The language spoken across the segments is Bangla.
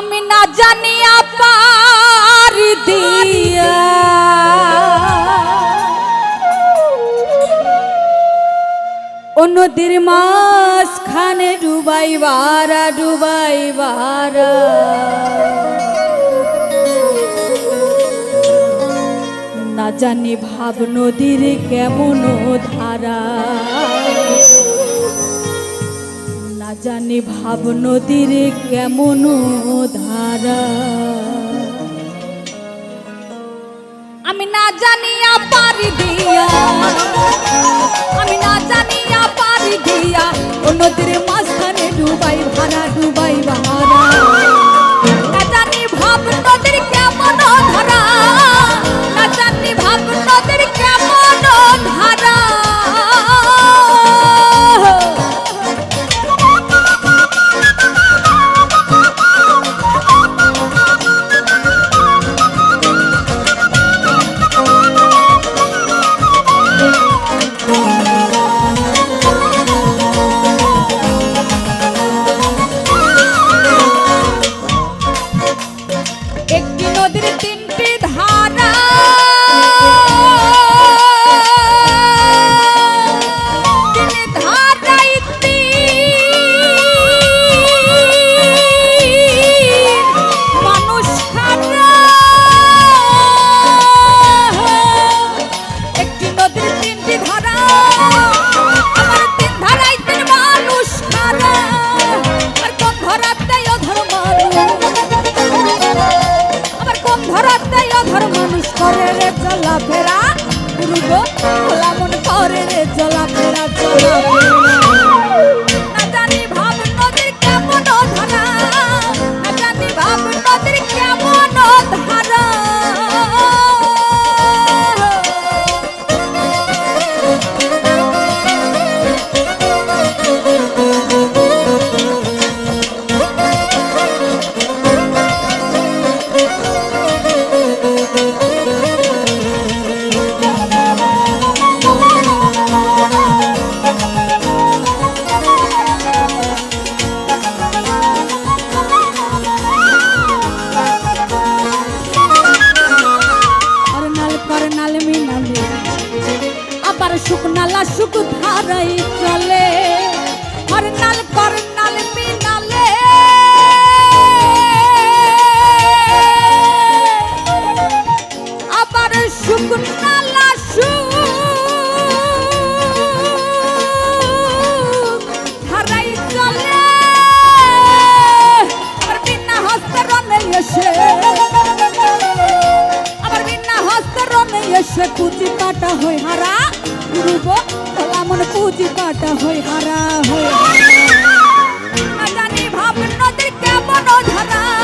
আমি না জানিয়া পারি দিয়া। ও নদীর মাঝখানে ডুবাই বারা ডুবাই বারা না জানি ভাব নদীর কেমন ধারা। জানি ভাব নদীর কেমন ধারা। আমি না জানি পারি দিয়া, আমি না জানিয়া পারি দিয়া, ও নদীর মাঝখানে ডুবাই, ভাড়া ডুবাই ধারা গো ভোলা মন করে রে চলাফেরা চলাফেরা না ধারাই চলে করনাল করনাল মিনালে আবার শুকনালা শুক ধারাই চলে। আবার বিনা হস্তে রনে এসে হস্তরণে এসে পুঁজি কাটা হই হারা গুরুব তোলা মন পুঁজি কাটা হই হারা হই হারা জানি ভাব নদীর কেমন ধারা।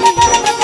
ভজিলি আমার